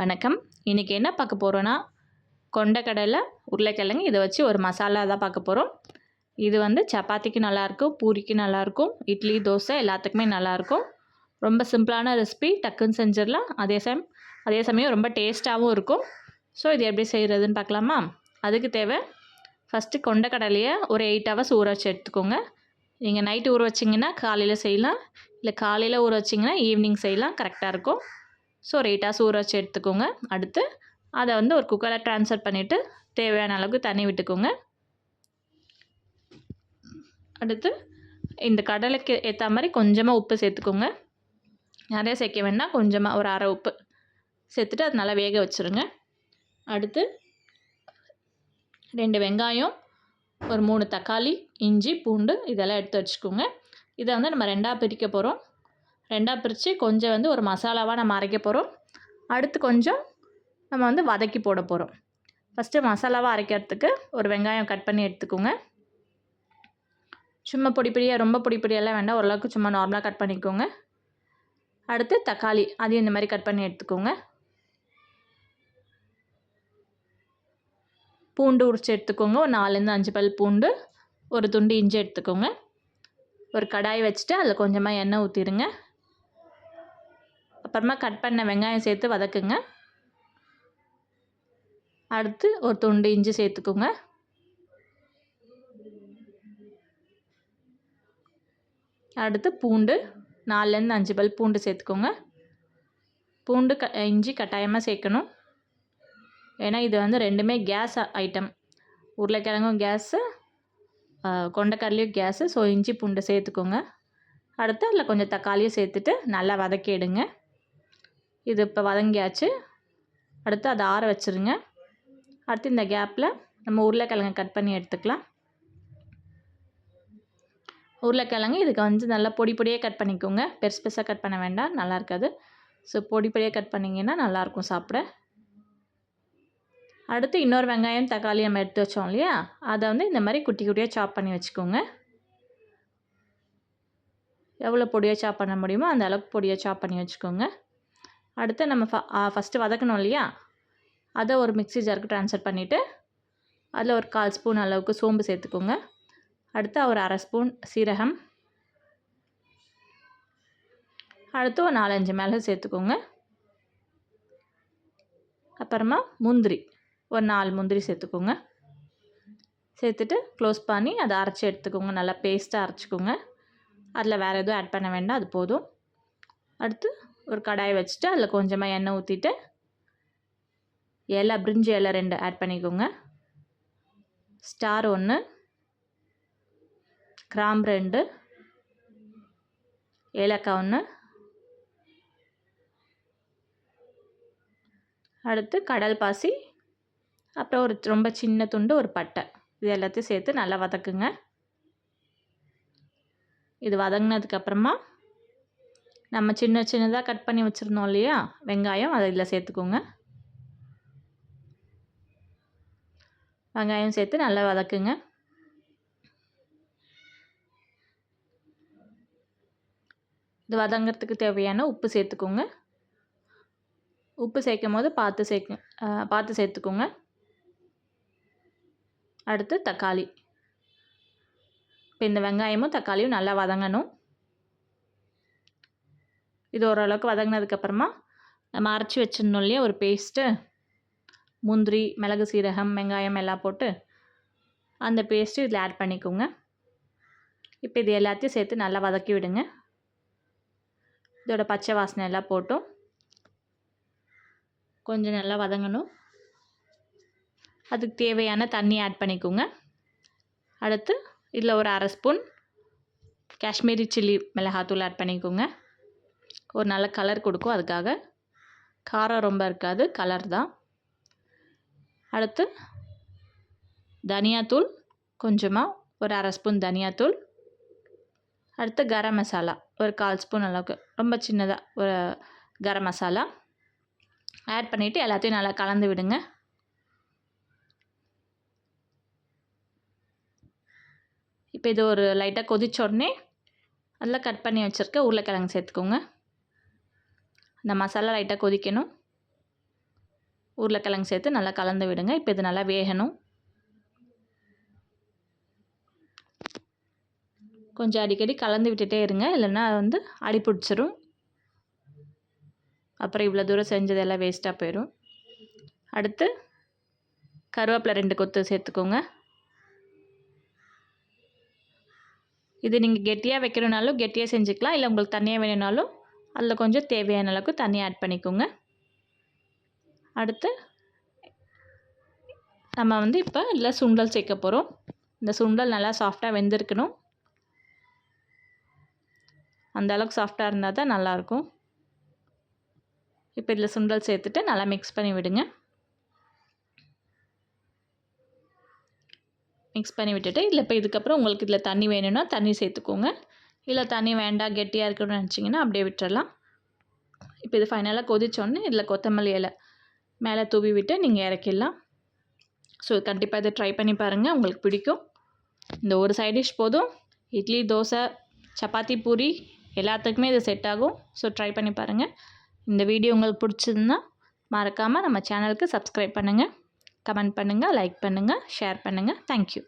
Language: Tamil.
வணக்கம். இன்றைக்கி என்ன பார்க்க போகிறோன்னா கொண்டக்கடலை உருளைக்கிழங்கு இதை வச்சு ஒரு மசாலா தான் பார்க்க போகிறோம் இது வந்து சப்பாத்திக்கு நல்லாயிருக்கும் பூரிக்கு நல்லாயிருக்கும் இட்லி தோசை எல்லாத்துக்குமே நல்லாயிருக்கும். ரொம்ப சிம்பிளான ரெசிபி டக்குன்னு செஞ்சிடலாம். அதே சமயம் அதே சமயம் ரொம்ப டேஸ்ட்டாகவும் இருக்கும். ஸோ இது எப்படி செய்கிறதுன்னு பார்க்கலாமா? அதுக்கு தேவை ஃபஸ்ட்டு கொண்டக்கடலையை ஒரு எயிட் ஹவர்ஸ் ஊற வச்சு எடுத்துக்கோங்க. நீங்கள் நைட்டு ஊற வச்சிங்கன்னா காலையில் செய்யலாம். இல்லை காலையில் ஊற வச்சிங்கன்னா ஈவினிங் செய்யலாம். கரெக்டாக இருக்கும். ஸோ ரைட்டாக சூற வச்சு எடுத்துக்கோங்க. அடுத்து அதை வந்து ஒரு குக்கரில் ட்ரான்ஸ்ஃபர் பண்ணிவிட்டு தேவையான அளவுக்கு தண்ணி விட்டுக்கோங்க. அடுத்து இந்த கடலைக்கு ஏற்ற மாதிரி கொஞ்சமாக உப்பு சேர்த்துக்கோங்க. நிறைய சேர்க்க வேண்டாம் கொஞ்சமாக ஒரு அரை உப்பு சேர்த்துட்டு அது நல்லா வேக வச்சுருங்க. அடுத்து ரெண்டு வெங்காயம் ஒரு மூணு தக்காளி இஞ்சி பூண்டு இதெல்லாம் எடுத்து வச்சுக்கோங்க. இதை வந்து நம்ம ரெண்டாக பிரிக்க போகிறோம் ரெண்டாக பிரித்து கொஞ்சம் வந்து ஒரு மசாலாவாக நம்ம அரைக்க போகிறோம் அடுத்து கொஞ்சம் நம்ம வந்து வதக்கி போட போகிறோம் ஃபஸ்ட்டு மசாலாவாக அரைக்கிறதுக்கு ஒரு வெங்காயம் கட் பண்ணி எடுத்துக்கோங்க. சும்மா பொடி பொடியாக ரொம்ப பொடி பொடியெல்லாம் வேண்டாம். ஓரளவுக்கு சும்மா நார்மலாக கட் பண்ணிக்கோங்க. அடுத்து தக்காளி அதையும் இந்த மாதிரி கட் பண்ணி எடுத்துக்கோங்க. பூண்டு உரிச்சு எடுத்துக்கோங்க. ஒரு நாலுலேருந்து அஞ்சு பல் பூண்டு ஒரு துண்டு இஞ்சி எடுத்துக்கோங்க. ஒரு கடாய் வச்சுட்டு அதில் கொஞ்சமாக எண்ணெய் ஊற்றிடுங்க அப்புறமா கட் பண்ண வெங்காயம் சேர்த்து வதக்குங்க. அடுத்து ஒரு துண்டு இஞ்சி சேர்த்துக்கோங்க. அடுத்து பூண்டு நாலுலேருந்து அஞ்சு பல் பூண்டு சேர்த்துக்கோங்க. பூண்டு க இஞ்சி கட்டாயமாக சேர்க்கணும். ஏன்னா இது வந்து ரெண்டுமே கேஸ் ஐட்டம் உருளைக்கிழங்கும் கேஸு கொண்டக்கடலையும் கேஸு ஸோ இஞ்சி பூண்டு சேர்த்துக்கோங்க. அடுத்து அதில் கொஞ்சம் தக்காளியும் சேர்த்துட்டு நல்லா வதக்கிடுங்க. இது இப்போ வதங்கியாச்சு. அடுத்து அதை ஆற வச்சுருங்க. அடுத்து இந்த கேப்பில் நம்ம உருளைக்கிழங்கு கட் பண்ணி எடுத்துக்கலாம். உருளைக்கிழங்கு இதுக்கு வந்து நல்லா பொடி பொடியாக கட் பண்ணிக்கோங்க. பெருசு பெருசாக கட் பண்ண வேண்டாம். நல்லா இருக்காது. ஸோ பொடி பொடியாக கட் பண்ணிங்கன்னா நல்லாயிருக்கும் சாப்பிட. அடுத்து இன்னொரு வெங்காயம் தக்காளி நம்ம எடுத்து வச்சோம் இல்லையா? அதை வந்து இந்த மாதிரி குட்டி குட்டியாக சாப் பண்ணி வச்சுக்கோங்க. எவ்வளோ பொடியாக சாப் பண்ண முடியுமோ அந்த அளவுக்கு பொடியாக சாப் பண்ணி வச்சுக்கோங்க. அடுத்து நம்ம ஃப ஃபஸ்ட்டு வதக்கணும் இல்லையா? அதை ஒரு மிக்ஸி ஜாருக்கு ட்ரான்ஸ்ஃபர் பண்ணிவிட்டு அதில் ஒரு கால் ஸ்பூன் அளவுக்கு சோம்பு சேர்த்துக்கோங்க. அடுத்து ஒரு அரை ஸ்பூன் சீரகம். அடுத்து ஒரு நாலஞ்சு மிளகு சேர்த்துக்கோங்க. அப்புறமா முந்திரி ஒரு நாலு முந்திரி சேர்த்துக்கோங்க. சேர்த்துட்டு க்ளோஸ் பண்ணி அதை அரைச்சி எடுத்துக்கோங்க. நல்லா பேஸ்ட்டாக அரைச்சிக்கோங்க. அதில் வேறு எதுவும் ஆட் பண்ண வேண்டாம் அது போதும். அடுத்து ஒரு கடாய் வச்சுட்டு அதில் கொஞ்சமாக எண்ணெய் ஊற்றிட்டு இலை பிரிஞ்சு இலை ரெண்டு ஆட் பண்ணிக்கோங்க. ஸ்டார் ஒன்று கிராம்பு ரெண்டு ஏலக்காய் ஒன்று அடுத்து கடல் பாசி அப்புறம் ஒரு ரொம்ப சின்ன துண்டு ஒரு பட்டை. இது எல்லாத்தையும் சேர்த்து நல்லா வதக்குங்க. இது வதங்கினதுக்கப்புறமா நம்ம சின்ன சின்னதாக கட் பண்ணி வச்சுருந்தோம் இல்லையா? வெங்காயம் அதை இதில் சேர்த்துக்கோங்க. வெங்காயம் சேர்த்து நல்லா வதக்குங்க. இது வதங்கிறதுக்கு தேவையான உப்பு சேர்த்துக்கோங்க. உப்பு சேர்க்கும் போது பார்த்து சேர்க்க பார்த்து சேர்த்துக்கோங்க. அடுத்து தக்காளி. இப்போ இந்த வெங்காயமும் தக்காளியும் நல்லா வதங்கணும். இது ஓரளவுக்கு வதங்கினதுக்கப்புறமா நம்ம அரைச்சி வச்சிருந்தோம் இல்லையா? ஒரு பேஸ்ட்டு முந்திரி மிளகு சீரகம் வெங்காயம் எல்லாம் போட்டு அந்த பேஸ்ட்டு இதில் ஆட் பண்ணிக்கோங்க. இப்போ இது எல்லாத்தையும் சேர்த்து நல்லா வதக்கி விடுங்க. இதோட பச்சை வாசனை எல்லாம் போட்டும். கொஞ்சம் நல்லா வதங்கணும். அதுக்கு தேவையான தண்ணி ஆட் பண்ணிக்கோங்க. அடுத்து இதில் ஒரு அரை ஸ்பூன் காஷ்மீரி சில்லி மிளகாத்தூள் ஆட் பண்ணிக்கோங்க. ஒரு நல்ல கலர் கொடுக்கும். அதுக்காக காரம் ரொம்ப இருக்காது. கலர் தான். அடுத்து தனியாத்தூள். கொஞ்சமாக ஒரு அரை ஸ்பூன் தனியாத்தூள். அடுத்து கரம் மசாலா. ஒரு கால் ஸ்பூன் அளவுக்கு. ரொம்ப சின்னதாக ஒரு கரம் மசாலா. ஆட் பண்ணிவிட்டு எல்லாத்தையும் நல்லா கலந்து விடுங்க. இப்போ இது ஒரு லைட்டாக கொதிச்ச உடனே அதில் கட் பண்ணி வச்சுருக்க உருளைக்கிழங்கு சேர்த்துக்கோங்க. இந்த மசாலா லைட்டாக கொதிக்கணும். உருளைக்கிழங்கு சேர்த்து நல்லா கலந்து விடுங்க. இப்போ இது நல்லா வேகணும். கொஞ்சம் அடிக்கடி கலந்து விட்டுட்டே இருங்க. இல்லைன்னா அது வந்து அடி பிடிச்சிரும். அப்புறம் இவ்வளோ தூரம் செஞ்சதெல்லாம் வேஸ்ட்டாக போயிடும் அடுத்து கருவேப்பிலை ரெண்டு கொத்து சேர்த்துக்கோங்க. இது நீங்கள் கெட்டியாக வைக்கணுனாலும் கெட்டியாக செஞ்சுக்கலாம். இல்லை உங்களுக்கு தண்ணியாக வேணும்னாலும் அதில் கொஞ்சம் தேவையான அளவுக்கு தண்ணி ஆட் பண்ணிக்கோங்க. அடுத்து நம்ம வந்து இப்போ இதில் சுண்டல் சேர்க்க போகிறோம் இந்த சுண்டல் நல்லா சாஃப்டாக வெந்திருக்கணும். அந்த அளவுக்கு சாஃப்டாக இருந்தால் தான் நல்லாயிருக்கும். இப்போ இதில் சுண்டல் சேர்த்துட்டு நல்லா மிக்ஸ் பண்ணி விடுங்க. மிக்ஸ் பண்ணி விட்டுட்டு இல்லை இப்போ இதுக்கப்புறம் உங்களுக்கு இதில் தண்ணி வேணும்னா தண்ணி சேர்த்துக்கோங்க. இல்லை தண்ணி வேண்டாம் கெட்டியாக இருக்கணும்னு நினச்சிங்கன்னா அப்படியே விட்டுறலாம். இப்போ இது ஃபைனலாக கொதிச்சோடனே இதில் கொத்தமல்லி இலை மேலே தூவி விட்டு நீங்கள் இறக்கிடலாம். ஸோ கண்டிப்பாக இதை ட்ரை பண்ணி பாருங்கள் உங்களுக்கு பிடிக்கும். இந்த ஒரு சைட் டிஷ் போதும். இட்லி தோசை சப்பாத்தி பூரி எல்லாத்துக்குமே இது செட் ஆகும். ஸோ ட்ரை பண்ணி பாருங்கள் இந்த வீடியோ உங்களுக்கு பிடிச்சிருந்தா மறக்காமல் நம்ம சேனலுக்கு சப்ஸ்கிரைப் பண்ணுங்கள் கமெண்ட் பண்ணுங்கள் லைக் பண்ணுங்கள் ஷேர் பண்ணுங்கள் தேங்க்யூ